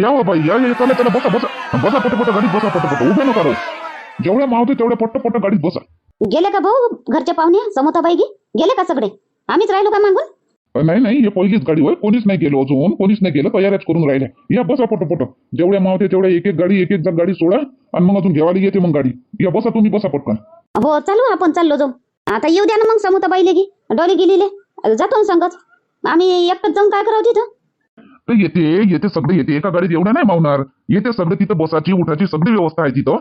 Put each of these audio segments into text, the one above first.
या हो बाई या या चला चला बसा बसा. बसा पटपट गाडीत बसा पटपट. उभे नका राहू. जेवढ्या मावते तेवढ्या पट्ट गाडीत बसा. गेले का भाऊ घरचे पाहुणे? समोताबाई गे गेले का सगळे? आम्हीच राहिलो का मागून? अ, नाही नाही हे पहिलीच गाडी होय. कोणीच नाही गेलो अजून. कोणीच नाही गेलं तयाऱ्याच करून राहिल्या. या बसा पटपट. जेवढ्या मावते तेवढ्या एक एक गाडी एक एक गाडी सोडा आणि मग अजून घेवायला येते मग गाडी. या बसा तुम्ही बसा पटकन. हो चालू आपण चाललो जाऊ. आता येऊ द्या ना मग समोताबाईले गे डोली गेलेले जातो ना संगच आम्ही एकटंच जाऊन काय करावं तिथं? तर येते येते सगळे येते. एका गाडीत एवढ्या नाही मावणार. येते सगळे तिथं बसाची उठाची सगळी व्यवस्था आहे तिथं.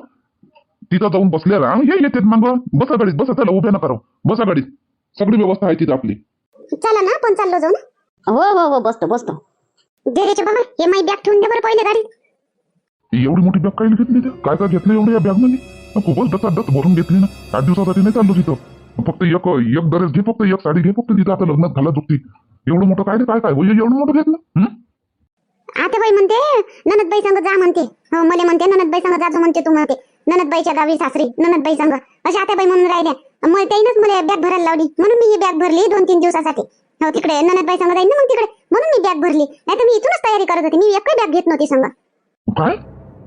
तिथं जाऊन बसलेला. हे येते मग. बसा गाडीत बसा चला उभ्या नका राहू. बसा गाडीत. सगळी व्यवस्था आहे तिथं आपली. चला ना आपण चाललो जाऊ ना. हो हो हो बसतो बसतो. बाबा हे माई बॅग ठेवून दे बरं पहिले गाडीत. एवढी मोठी बॅग काय घेतली ते? काय काय घेतलं एवढं या बॅगमध्ये? खूपच दत्त दत्त भरून घेतली ना. आठ दिवसासाठी नाही चाललो तिथं. फक्त एक एक ड्रेस घे फक्त एक साडी घे फक्त तिथं आता लग्नात घाला चुकती एवढं मोठं काय रे काय काय? एवढं मोठं घेतलं? आतेबाई म्हणते ननदबाई संग जा म्हणते. हो मला म्हणते ननदबाई संग जातो म्हणते तू म्हणते. ननदबाईच्या गावी सासरी ननदबाई संग. अशा आतेबाई म्हणून राहिल्या. मग त्याईनच मला बॅग भरायला लावली. म्हणून मी ही बॅग भरली दोन तीन दिवसासाठी. हो तिकडे ननदबाई संग जाईन ना मग तिकडे. म्हणून मी बॅग भरली. नाही तर मी इथूनच तयारी करत होती. मी एकही बॅग घेत नव्हती संग. काय?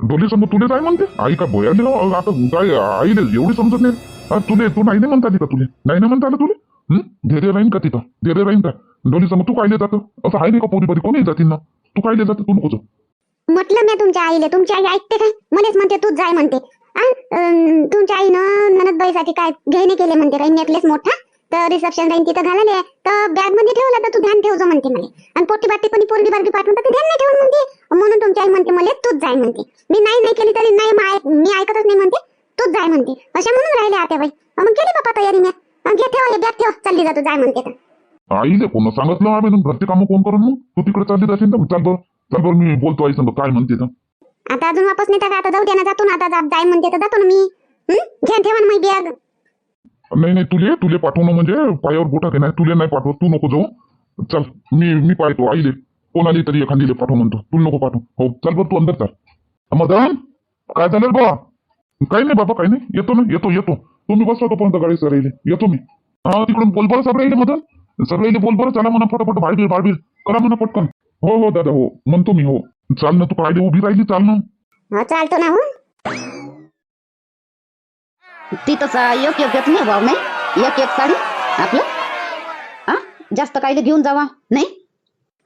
डोली समोर तुले काय म्हणते? आई का बोया आता काय आईले एवढी समजत नाही. तुले तू नाही म्हणता आली का तुले. नाही ना म्हणता आलं तुले? धैर्य राहीन का तिथं? धैर्य राहीन का? डोली समोर तू काय जातो? असं आहे नाही का पोरी कोणी जातील ना तू काय जातं तू नकोच म्हटलं मी तुमच्या आईले तुमची आई ऐकते काय मलाच म्हणते तूच जाय म्हणते. अं, तुमच्या आईनं ननदबाईसाठी काय घेणे केले म्हणते काही नेकलेस मोठा? तर रिसेप्शन राहीन तिथं घालाले. तर बॅगमध्ये ठेवला तर तू ध्यान ठेवजो म्हणते मला. आणि पोटी बाटी कोणी पोरगी बारगी पाठवून तर ध्यान नाही ठेवून म्हणते. म्हणून तुमची आई म्हणते मला तूच जाय म्हणते. मी नाही नाही केली तरी नाही मी ऐकतच नाही म्हणते. तूच जाय म्हणते. अशा म्हणून राहिले आता बाई मग केली बापा तयारी मी घे ठेवा बॅग ठेव. चालली जातो जाय म्हणते तर. आईले कोण सांगितलं आम्ही घरचे कामं कोण करून मग? तू तिकडे चालली जाशील तर चाल बरं. चाल बरं मी बोलतो आई संग काय म्हणते तर. आता अजून वापस नाही का आता जाऊ दे ना जातो ना आता जा- जाय म्हणते तर जातो ना मी. हं? घ्या ठेवा ना माझी बॅग नाही नाही तुले तुले पाठवणं म्हणजे पायावर बोटा घे नाही तुले नाही पाठवत तू नको जाऊ. चल मी मी पाहतो आईले. कोण आली तरी एखादीले पाठव म्हणतो. तू नको पाठव. हो चल बरं तू अंदर चाल. मदन काय झालं रे बाबा? काही नाही बाबा काही नाही. येतो ना येतो येतो. तुम्ही बसवा तोपर्यंत गाडी सरायले येतो मी. हा तिकडून बोल बरं सगळ्याले मदन. सगळ्याले बोल बरं चला म्हणा फटाफट बाळबीर बाळबीर करा म्हणा पटकन. हो हो दादा हो. म्हणतो मी हो. चाल ना तू कायले उभी राहिली चाल ना. हा चालतो ना हो. तिथंच एक एक घेत नाही भाऊ नाही. एक एक साडी आपलं. हा जास्त काही घेऊन जावा नाही?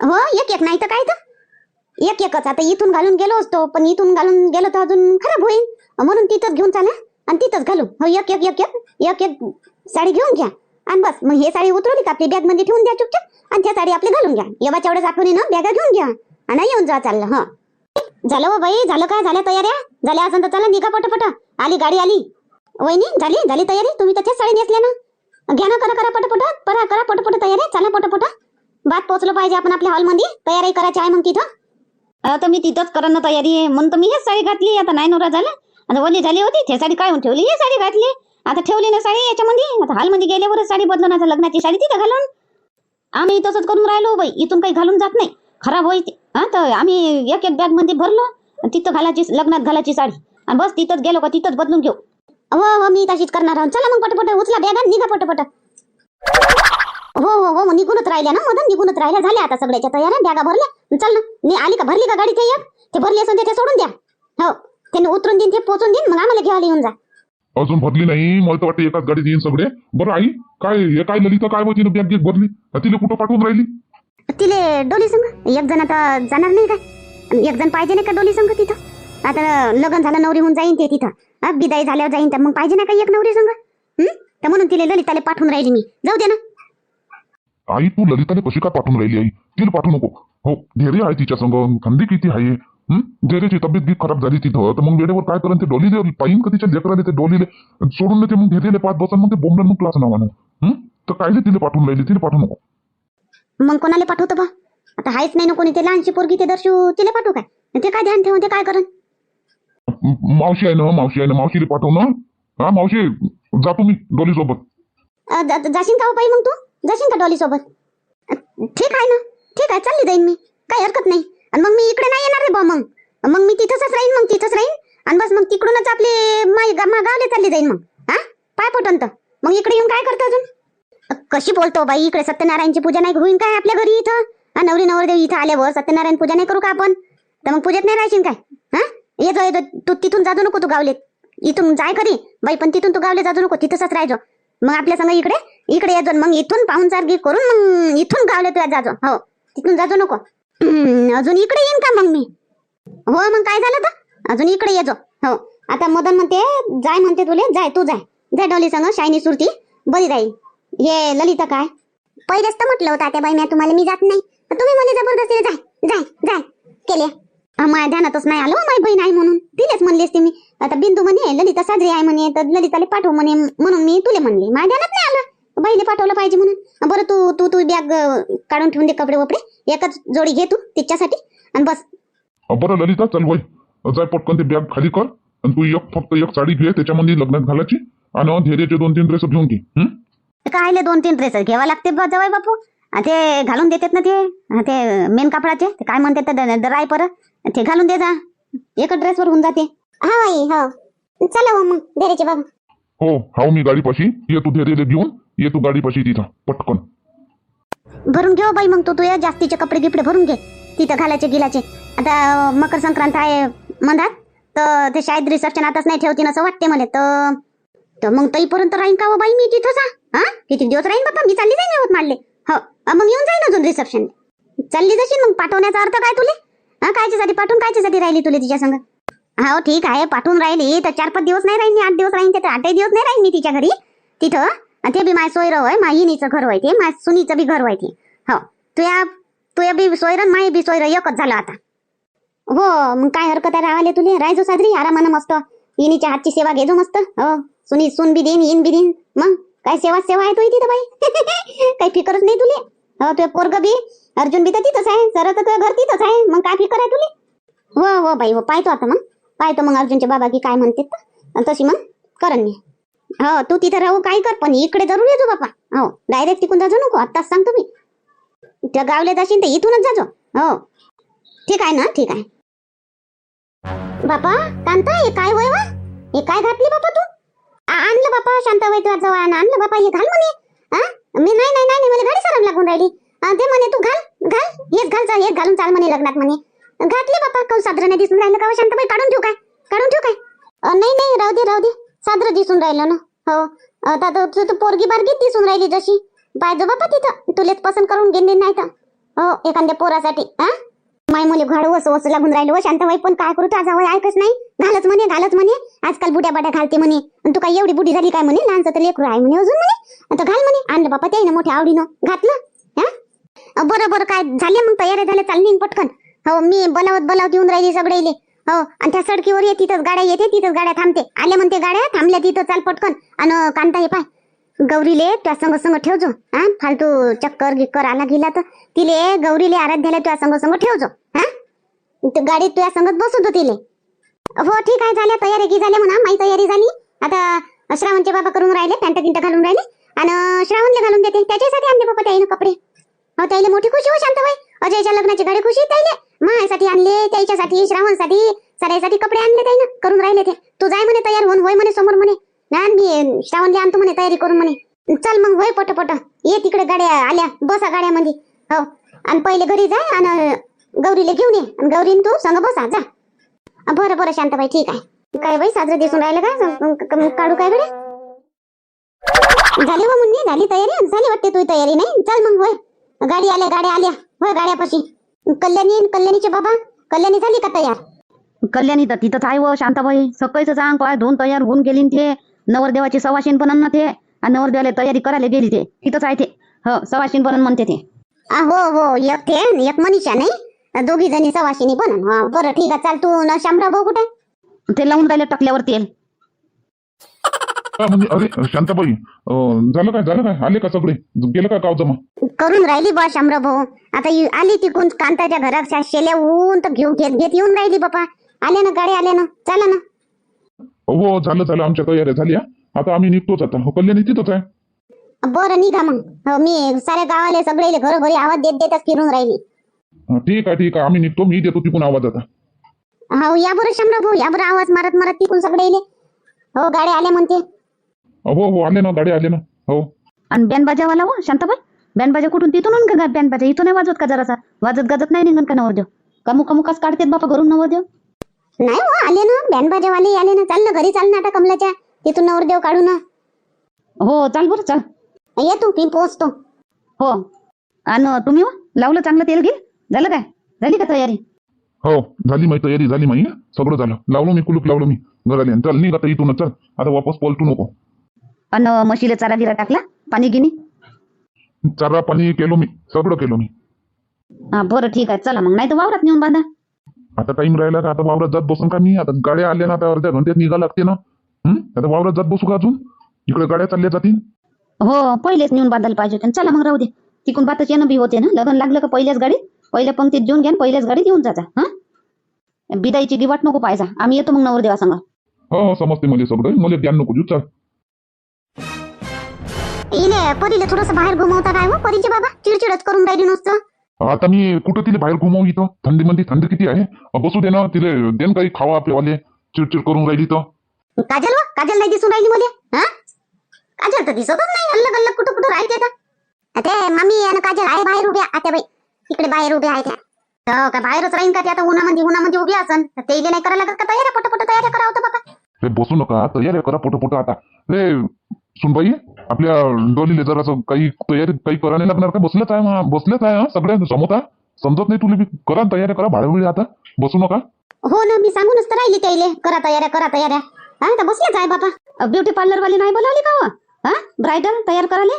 हो एक एक नाही तर काय तर एक एकच. आता इथून घालून गेलो असतो पण इथून घालून गेलो तर अजून खराब होईल. म्हणून तिथंच घेऊन चाला आणि तिथंच घालू. हो एक एक एक एक एक एक साडी घेऊन घ्या. आणि बस. मग हे साडी उतरवली का? आपली बॅगमध्ये ठेवून द्या चुपचाप आणि त्या साडी आपली घालून घ्या. एवढ्या तेवढ्याच आठवणी ना बॅगा घेऊन घ्या आणि येऊन जा चाललं हा. झालं हो बाई झालं काय? झाल्या तयाऱ्या? झाल्या असं तर चला निघा पटपट. आली गाडी आली. वहिनी झाली? झाली तयारी? तुम्ही तर तेच साडी नेसल्या ना. घ्या ना करा करा पटपट. परा करा पटपट तयारी. चला पटपट. बात पोहोचलं पाहिजे आपण आपल्या हॉलमध्ये. तयारी करायची आहे मग तिथं. आता मी तिथंच करा ना तयारी आहे. म्हणून तर मी हेच साडी घातली आता नाही नवरा झाला. आता ओली झाली होती. ते साडी काय ठेवली. ही साडी घातली. आता ठेवली ना साडी याच्यामध्ये? आता हॉलमध्ये गेल्यावरच साडी बदलून आता लग्नाची साडी तिथं घालून. आम्ही तसंच करून राहिलो बाई इथून काही घालून जात नाही. खराब होईल हा तर आम्ही एक एक बॅगमध्ये भरलो तिथं घालायची लग्नात घालायची साडी. आणि बस तिथंच गेलो का तिथंच बदलून घेऊ. हो हो मी तशीच करणार आहोत चला मग पटपट उचला बॅग आणि निघा पटपट. हो हो हो निघूनच राहिल्या ना मधून? निघूनच राहिल्या झाल्या आता सगळ्याच्या तयाऱ्या. बॅगा भरल्या. चल ना मी आली का? भरली का गाडी? ते एक. ते भरली असून ते सोडून द्या. हो त्याने उतरून देईन ते पोचून देईन मग आम्हाला घ्यायला येऊन जा. अजून भरली नाही. मला तर वाटतं एकाच गाडीत येईन सगळे. बरं आई काय हे काय ललिता काय होती बॅग घेत भरली? तिला कुठं पाठवून राहिली? तिले डोली संग? एक जण आता जाणार नाही काय? एक जण पाहिजे नाही का डोली संग तिथं? आता लग्न झालं नवरी होऊन जाईन ते तिथं. हा, बिदाई झाल्यावर जाईन तर मग पाहिजे ना का एक नवरी संग? तर म्हणून तिले ललिताले पाठवून राहिली मी. जाऊ दे ना. आई तू ललिताने कशी काय पाठवून राहिली आई? तिला पाठवू नको. हो धैर्य आहे तिच्या संग थंडी किती आहे? हं? धैर्याची तब्येत बी खराब झाली तिथं. तर मग वेळेवर काय करेन ते डोलीले पाहिन का तिच्या लेकराले ते डोलीले? सोडून देते मग धैर्याले पाच बसन मग ते बोंबलं मग क्लास नावानं. हं? तर कायले तिला पाठवून राहिली? तिला पाठवू नको. मग कोणाला पाठवतो बा आता हायच नाही ना कोणी. ते लहानशी पोरगी ते दर्शू तिला पाठवू काय? ते काय ध्यान ठेवून ते काय करण? मावशी आहे ना मावशी आहे ना मावशीला पाठव ना. हा मावशी जातो मी डोली सोबत जाशील का हो बाई मग तू? जाशील का डॉली सोबत ठीक आहे ना. ठीक आहे चालली जाईन मी. काही हरकत नाही. आणि मग मी इकडे नाही येणार रे बा मग. मग मी तिथंच राहीन मग तिथंच राहीन. आणि बस मग तिकडूनच आपले माई मा गावले चालली जाईन मग. हा? पाय पटंत. मग इकडे येऊन काय करतो अजून? कशी बोलतो बाई इकडे सत्यनारायणची पूजा नाही होईन काय आपल्या घरी इथं? हा, नवरी नवरदेव इथं आल्यावर सत्यनारायण पूजा नाही करू का आपण? तर मग पूजेत नाही राहायची काय? हा? येतो येतो तू तिथून जाजो नको तू गावले इथून जाय खरी बाई पण तिथून तू गावले जाजो नको तिथंच राहायचो मग आपल्या संग इकडे इकडे येतो मग इथून पाहुणचारगी करून मग इथून गावले तुझ्या जाजो. हो तिथून जाजो नको. अजून इकडे येईन का मग मी? हो मग काय झालं तर? अजून इकडे येजो हो. आता मदन म्हणते जाय म्हणते तुले जाय तू जाय. जाय डोली संग शायनी सुरती. बरी जाईल हे ललिता काय? पहिलेच तर म्हटलं होतं त्या बाई मी तुम्हाला मी जात नाही. तर तुम्ही मला जबरदस्तीने जाय जाय जाय. केले. माझ्या ध्यानातच नाही आलो माझी बहीण आहे म्हणून. तिलेच म्हणली असते मी. आता बिंदू म्हणे ललिता साजरी आहे म्हणे तर ललिताला पाठव म्हणे म्हणून मी तुले म्हणले. माझ्या ध्यानात नाही आलं. बहिणी पाठवलं पाहिजे म्हणून. बरं तू तू तू बॅग काढून ठेवून दे कपडे वपडे एकच जोडी घे तू तिच्यासाठी आणि बस. बरं ललिता चल वय जाय पटकन ते बॅग खाली कर आणि तू एक फक्त एक साडी घे त्याच्यामध्ये लग्नात घालायची आणि धैर्याचे दोन तीन ड्रेस घेऊन घे हं? कायले दोन तीन ड्रेस घ्यावा लागते बा जवाय बापू. ते घालून देतात ना ते. ते मेन कपडाचे. ते काय म्हणतात दराय पर. ते घालून दे जा. एकच ड्रेसवर होऊन जाते. हा बाई हो. चला हो मग देरेचे बाबा. हो हाव मी गाडीपाशी. ये तू धैर्याला घेऊन ये तू गाडीपाशी तिथं पटकन. भरून घेऊ बाई मग तू तुझ्या जास्तीचे कपडे गिपडे भरून घे. तिथं घालायचे गिलाचे आता मकर संक्रांत आहे मधात तर ते शाळेत रिसेप्शन आताच नाही ठेवतीन असं वाटते मला. तर मग तईपर्यंत राहीन का हो बाई मी जा हा? किती दिवस राहीन बाप्पा? मी चालली जाईन होत मारले. हो मग येऊन जाईन अजून रिसेप्शन चालली जशी मग? पाठवण्याचा अर्थ काय तुले? हा कायच्यासाठी पाठवून कायच्यासाठी राहिली तुले तिच्या संग? हो ठीक आहे पाठवून राहिली तर चार पाच दिवस नाही राहीन मी आठ दिवस राहीन तर आठही दिवस नाही राहीन मी तिच्या घरी. तिथं? ते बी माय सोयरं होय माय घर होय ते माय सुनीचं बी घर होय ते. हो तुया तुया बी सोयरं माय बी सोयरं एकच झालं आता. हो मग काय हरकत आहे राहिले तुले? राहायचो साजरी आरामानं मस्त. इनीच्या हातची सेवा घेजो मस्त. हो सुनी सुन बी देईन इन बी देईन. मग काय सेवा सेवा आहे तुझी तिथं बाई? काही फिकरच नाही तुले? हो तुझे पोरग बी अर्जुन बी तर तिथंच आहे. सर तर तुझं घर तिथंच आहे. मग काय फिकर आहे तुले? हो हो बाई हो पाहतो आता मग. पाहतो मग अर्जुनचे बाबा की काय म्हणते तर. तशी मग करन मी. हो तू तिथं राहू काय कर पण इकडे जरूर येतो बापा. हो डायरेक्ट तिकून जाजो नको आत्ताच सांगतो मी. त्या गावले जाशील तर इथूनच जाजो. हो. ठीक आहे ना ठीक आहे. बापा कांता हे काय होय वा? हे काय घातली बापा तू? आणलं बापा शांताबाई तुझ्या जवळ आणलं बापा हे घाल म्हणे. हा? मी नाही नाही नाही मला गाडी सरम लागून राहिली. ते म्हणे तू घाल घाल हेच घाल चाल हेच घालून चाल म्हणे लग्नात म्हणे. घातली बापा कौ साधारण दिसून राहिलं का हो शांताबाई? काढून ठेवू काय? काढून ठेवू काय? नाही नाही राहू दे राहू दे. सादर दिसून राहिलं ना? हो. आता तू- पोरगी बारगी दिसून राहिली जशी? पाहिजे बापा तिथं? तुलेच पसंत करून घेणे नाही तर हो एखाद्या पोरासाठी हा माय मुली घाडू असं असं लागून राहिलं. व पण काय करू तुझा वय ऐकच नाही. घालच म्हणे घालच म्हणे. आजकाल बुड्या बाड्या घालते म्हणे. तू काय एवढी बुडी झाली काय म्हणे? लहानचं तर लेकरू आहे म्हणे अजून म्हणे. आता घाल म्हणे. आणलं बापा त्याने मोठ्या आवडीनं. घातलं हा बरं बरं काय झाले मग? तयारी झाले चालली पटकन. हो मी बोलावत बोलावत येऊन राहिली सगळे हो आणि त्या सडकीवर ये तिथंच गाड्या येते तिथंच गाड्या थांबते. आल्या म्हणते गाड्या थांबल्या तिथं चाल पटकन. आणि कांता हे पाय. गौरीले त्या संग संग ठेवजो हा? फालतू चक्कर गिक्कर आला गेला तर. तिले गौरीले आराध्याला तुझ्या संग संग ठेवजो हा? गाडीत तुझ्या संगत बसवतो तिले. हो ठीक आहे झाल्या तयारी की झाल्या म्हणा माझी तयारी झाली. आता श्रावणचे बाबा करून राहिले पॅन्ट गिंट घालून राहिले. आणि श्रावणले घालून देते त्याच्यासाठी आणले बाबा त्याईनं कपडे. हो त्याला मोठी खुशी हो भाई अजयच्या लग्नाची गाडी खुशी त्याईले. मायासाठी आणले त्याच्यासाठी श्रावणसाठी सरायसाठी कपडे आणले त्याईनं करून राहिले ते. तू जाय म्हणे तयार होऊन होय म्हणे समोर म्हणे. ना मी श्रावणले आणतो म्हणे तयारी करून म्हणे. चल मग होय पट पट ये तिकडे गाड्या आल्या बसा गाड्यामध्ये. हो. आणि पहिले घरी जाय आणि गौरीला घेऊन ये. आणि गौरीन तू संग बसा जा. बरं बरं शांताबाई ठीक आहे. काय बाई साजरं दिसून राहिलं का? काढू काय गड्या झाली व मुन्नी झाली तयारी. झाली वाटते तुझी तयारी नाही? चल मग होय. गाडी आल्या गाड्या आल्या. होय गाड्यापाशी. कल्याणी आणि कल्याणीचे बाबा कल्याणी झाली का तयार? कल्याणी तर तिथंच आहे व शांताबाई. सकाळीच सांग काय दोन तयार होऊन गेली ते. नवरदेवाची सवाशीन पण ते. आणि नवरदेवाला तयारी करायला गेली ते. तिथंच आहे ते. हो सवाशीन पण म्हणते ते. आ, हो हो एक ते एक मनीषा नाही? दोघी जणी सवाशिनी पण हा बरं ठीक आहे चाल तू न शामराव भाऊ कुठे? ते लावून राहिले टकल्यावर तेल. हा, म्हणजे अरे शांताबाई अं, झालं काय झालं काय? आले का सगळे? गेलं का गाव जमा? करून राहिली बा शामराव भाऊ. आता यु- आली तिकून कांताच्या घरात शेल्या ऊन तर घेऊन घेत घेत येऊन राहिली बापा. आले ना गाडी आले ना. चला ना. हो झालं झालं. आमच्या तयाऱ्या झाल्या. आता आम्ही निघतोच आता. हो कल्याणी तिथंच आहे. बरं निघा मग. हो, मी साऱ्या गावाले सगळे घरोघरी आवाज देत देतच फिरून राहिली. हा, ठीक आहे ठीक आहे. आम्ही निघतो. मी देतो तिकून आवाज आता. हो या बरं शामराव भाऊ. या बरं आवाज मारत मारत तिकून सगळे हो गाड्या आल्या म्हणते. हो हो आले ना गाडी आले ना. हो. आणि बॅन बाजावाला हो शांताबाई? बॅन बाजा कुठून? तिथून का बॅन बाजा इथून नाही वाजवत का जरासा? वाजत गाजत नाही निघत का नवरदेव? कमू कमुकाच काढतात बापा घरून नवरदेव? नाही हो आले ना. बॅन बाजावाले आले ना. चाल ना घरी चाल ना आता कमलाच्या. तिथून नवरदेव काढू ना. हो चाल बरं चाल. ये तू मी पोहोचतो. हो. आणि तुम्ही हो लावलं चांगलं तेल घे झालं काय? झाली का तयारी? हो झाली माही तयारी झाली माही सगळं झालं. लावलो मी कुलूप लावलो मी. घराले चल निघ आता इथून चल. आता वापस पलटू नको. आणि म्हशीला चारा गिरा टाकला पाणी गिनी? चारा पाणी केलो मी सगळं केलो मी. हा बरं ठीक आहे चला मग. नाही तर वावरात नेऊन बांधा. आता टाइम राहिला का? आता वावरात जात बसून का मी? आता गाड्या आल्या ना आता अर्ध्या घंट्यात निघा लागते ना. हं? आता वावरात जात बसू का अजून? इकडे गाड्या चालल्या जातील. हो पहिलेच नेऊन बांधायला पाहिजे होते. चला मग राहू दे. तिकून बातच येणं बी होते ना. लग्न लागलं का पहिल्याच गाडीत? पहिल्या पंक्तीत जेवून घ्या आणि पहिल्याच गाडीत येऊन जाता हा? बिदाईची गिवाट नको पाहिजे आम्ही येतो मग नवरदेवा सांगा हो हो समजते मला सगळं. मला ज्ञान नको देऊ चल. इले परीले थोडस बाहेर घुमवता काय हो? परीचे बाबा चिडचिडच करून राहिली नुसतं. आता मी कुठं तिला बाहेर घुमवू इथं? थंडीमध्ये थंडी किती आहे? बसू दे ना तिला देन काही खावा प्यावाले चिडचिड करून राहिली तर काजल व काजल नाही दिसून राहिली मला हा? काजल तर दिसतच नाही अल्लग अल्लग कुठं कुठं राहते का ते मम्मी आणि काजल आहे बाहेर उभ्या आता बाई. इकडे बाहेर उभ्या आहे त्या. हो का बाहेरच राहीन का ते आता? उन्हामध्ये उन्हामध्ये उभी असन. ते इले नाही करायला लागत का? तयारी पटपट तयारी करा होतं बाबा. रे बसू नका तयारी करा पोट पोट आता. रे सुनबाई आपल्या डोलीले जरासं काही तयारी काही करा नाही लागणार का? बसलेच आहे मग बसलेच आहे हं? सगळ्या समोता समजत नाही तुला बी करा तयारी करा भाडे आता. बसू नका. हो ना मी सांगूनच तर राहिली त्याइले करा तयाऱ्या करा तयाऱ्या. हा तर बसलेच आहे बाबा ब्युटी पार्लर वाली नाही बोलावली का हो? हा? ब्रायडल तयार करायला?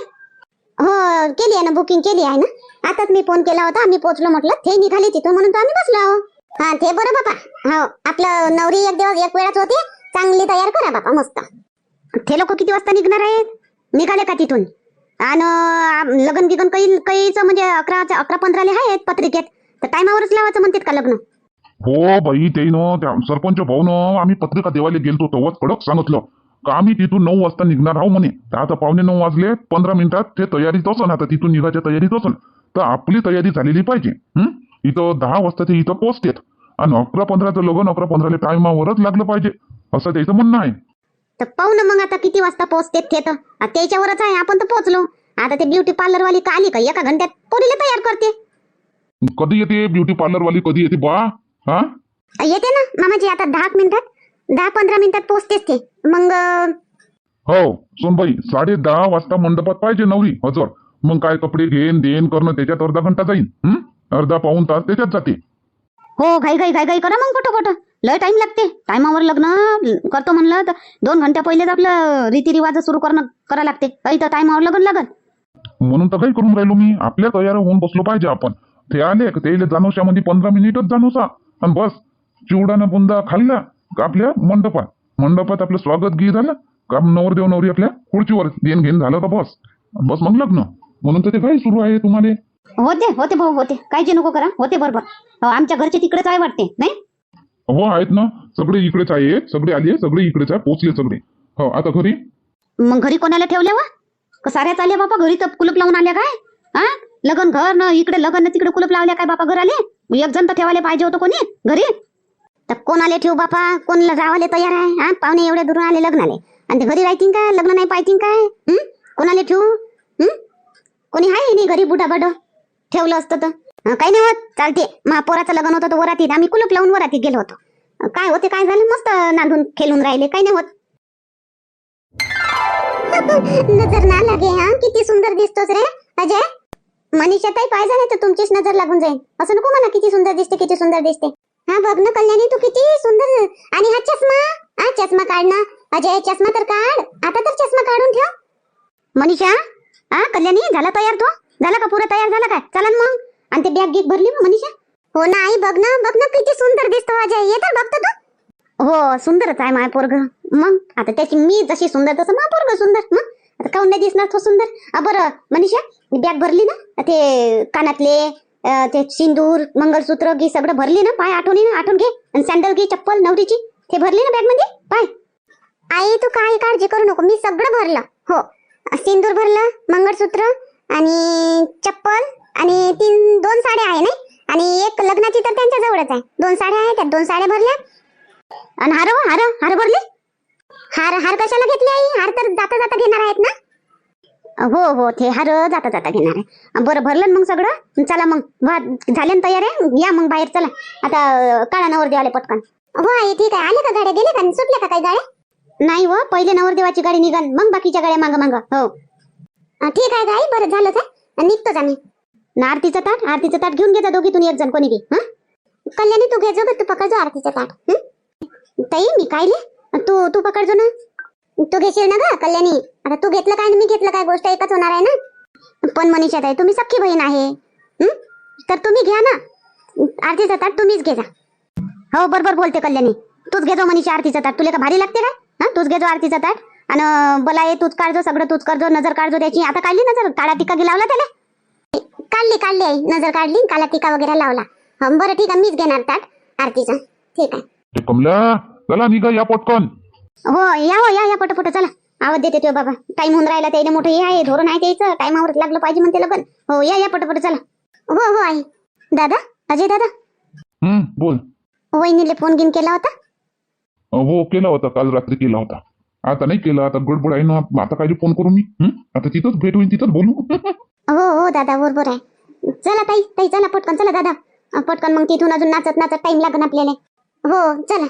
हो केली आहे ना बुकिंग केली आहे ना. आताच मी फोन केला होता आम्ही पोहोचलो म्हटलं ते निघाले तिथून म्हणून तर आम्ही बसलो आहो. हा ते बरं बापा. हो आपलं नवरी एक दिवस एक वेळाच होते. चांगली तयार करा बापा मस्त. ते लोक किती वाजता निघणार आहेत? निघाले का तिथून? आणि लग्न गिगन काही काहीच म्हणजे अकरा अकरा पंधराले आहेत पत्रिकेत. तर टायमावरच लावायचं म्हणतात का लग्न? हो बाई ते न त्या सरपंच न आम्ही पत्रिका देवाला गेलतो तेव्हाच कडक सांगितलं. का आम्ही तिथून नऊ वाजता निघणार आहो म्हणे. तर आता पावणे नऊ वाजले पंधरा मिनिटात ते तयारीत असन आता तिथून निघायच्या तयारीत असन. तर आपली तयारी झालेली पाहिजे इथं दहा वाजता ते इथं पोहोचतेत. आणि अकरा पंधराचं लग्न अकरा पंधराला टायमावरच लागलं पाहिजे. असं त्याचं म्हणणं आहे. तर पाहू ना मग आता किती वाजता पोहोचते ते तर. त्याच्यावरच आहे आपण तर पोहोचलो. आता ते ब्युटी पार्लर वाली का आली का? एका घंट्यात पोरीला तयार करते? कधी येते ब्युटी पार्लर वाली कधी येते बा हा? येते ना. मामाजी आता दहा मिनिटात दहा पंधरा मिनिटात पोहोचतेच ते. मग हो सोनबाई साडे दहा वाजता मंडपात पाहिजे नवरी हजर. मग काय कपडे घेन देन करणं त्याच्यात अर्धा घंटा जाईल हं? अर्धा पाऊन तास त्याच्यात जाते. हो घाई घाई घाई घाई करा मग पटोपट. लय टाइम लागते. टायमावर लग्न करतो म्हणलं तर दोन घंट्या पहिलेच आपलं रीतिरिवाज सुरू करणं करा लागते. काही तर टायमावर लग्न लागत म्हणून तर काही करून राहिलो मी. आपल्या तयार होऊन बसलो पाहिजे आपण. ते आले ते जाणोशामध्ये पंधरा मिनिटच जाणोसा आणि बस. चिवडानं बुंदा खाल्ला आपल्या मंडपात? मंडपात आपलं स्वागत गी झालं का? नवरदेव नवरी आपल्या खुर्चीवर देण घेण झालं का बस. बस मग लग्न. म्हणून तर ते काही सुरू आहे तुम्हाला. होते होते भाऊ होते. काळजी नको करा. होते बरोबर. हो, आमच्या घरचे तिकडेच आहे वाटते नाही? हो आहेत ना. सगळे इकडेच आहे. सगळे आले सगळे इकडेच आहे. पोचले सगळे. हो आता घरी? मग घरी कोणाला ठेवले वा? का साऱ्याच आल्या बापा घरी तर कुलूप लावून आल्या काय? हा? लगन घर न इकडे लगन तिकडे कुलूप लावल्या काय बापा घर आले एक जण तर ठेवायला पाहिजे होतं कोणी घरी? तर कोणाला ठेवू बापा? कोणाला जावाले तयार आहे? हा? पाहुणे एवढे दुरून आले लग्नाले. आणि ते घरी राहतील काय? लग्न नाही पाहिजे काय? हं? कोणाला ठेवू? कोणी आहे नाही घरी बुडा बड ठेवलं असतं तर? काही नाही होत. चालते. महापोराचं लग्न होतं वरातीत. आम्ही कुलूप लावून वरातीत गेलो होतो. काय होते काय झालं? मस्त नांदून खेळून राहिले. काही नाही होत. नजर ना लागे हा. किती सुंदर दिसतोच रे अजय. मनीषा ताई पाहिजे नाही तर तुमचीच नजर लागून जाईल. असं नको म्हणा किती सुंदर दिसते किती सुंदर दिसते. हा बघ ना कल्याणी तू किती सुंदर. आणि हा चष्मा हा चष्मा काढ ना. अजय चष्मा तर काढ. आता तर चष्मा काढून ठेव. मनीषा हा कल्याणी झाला तयार तो? झाला का? पुरा तयार झाला काय? चला मग. आणि ते बॅग गिग भरली मग मनीषा? हो ना आई बघ ना बघ ना किती सुंदर दिसतो अजय ये तर बघतो तू. हो सुंदरच आहे माय पोरग. मग आता त्याची मी जशी सुंदर तसं मा पोरग सुंदर. मग आता काऊन नाही दिसणार तो सुंदर? बरं मनीषा बॅग भरली ना? ते कानातले ते सिंदूर मंगळसूत्र घे सगळं भरली ना? पाय आठवणी ना? आठवून घे. आणि सँडल घे चप्पल नवरीची. ते भरली ना बॅगमध्ये? पाय. आई तू काही काळजी करू नको. मी सगळं भरलं. हो. सिंदूर भरलं मंगळसूत्र आणि चप्पल आणि तीन दोन साड्या आहे नाही? आणि एक लग्नाची तर त्यांच्या जवळच आहे. दोन साड्या आहेत त्यात दोन साड्या भरल्या. आणि हार हो, हार हार भरले? हार हार कशाला घेतले आई? हार तर जाता जाता घेणार आहेत ना? हो हो ते हार जाता जाता घेणार आहे. बरं भरलं ना मग सगळं? चला मग वा झाले ना तयार आहे? या मग बाहेर चला. आता काळा नवरदेव आले पटकन. हो आई ठीक आहे. आले का गाड्या? गेले का? सुटल्या का काही गाड्या? नाही हो पहिले नवरदेवाची गाडी निघन मग बाकीच्या गाड्या माग माग. हो. ठीक आहे गाई बरं झालं काय निघतोच आम्ही. ना आरतीचं ताट? आरतीचं ताट घेऊन घे दोघीतून एक जण कोणी बी. हा? कल्याणी तू घे जो ग, तू पकडजो आरतीचं ताट. हं? ताई मी कायले? तू तू पकडजो ना. तू घेशील ना ग कल्याणी? आता तू घेतलं काय आणि मी घेतलं काय? गोष्ट एकच होणार आहे ना? पण मनीषा ताई तुम्ही सख्खी बहीण आहे. हं? तर तुम्ही घ्या ना. आरतीचं ताट तुम्हीच घे जा. हो बरोबर बोलते कल्याणी. तूच घेजो मनीषा आरतीचं ताट. तुला का भारी लागते काय? हा? तूच घेजो आरतीचं ताट. आणि बोला तूच काढजो सगळं तूच करजो नजर काढजो त्याची. आता काढली नजर? काळा टिका गी लावला त्याला? काढली काढली आई. नजर काढली काला टिका वगैरे लावला. हं, बरं ठीक आहे मीच घेणार ताट आरतीचं. ठीक आहे. ते कमल्या चला निघा या पटकन. हो या हो या या पटपट चला. आवाज देते तो बाबा. टाइम होऊन राहिला त्याला मोठं हे आहे धोरण आहे त्याचं. टाइमावर लागलं पाहिजे म्हणते लगन. हो या या पटपट चला. हो हो आई. दादा अजय दादा. हम्म बोल. वहिनीले फोन घेऊन केला होता? हो केला होता. काल रात्री केला होता. आता नाही केला आता गडबड आहे ना. आता काय फोन करू मी? हं? आता तिथंच भेट होईल तिथंच बोलू. हो हो दादा बरोबर आहे. चला ताई ताई चला पटकन चला दादा. पटकन मग तिथून अजून नाचत नाचत टाइम लागन आपल्याला. हो चला.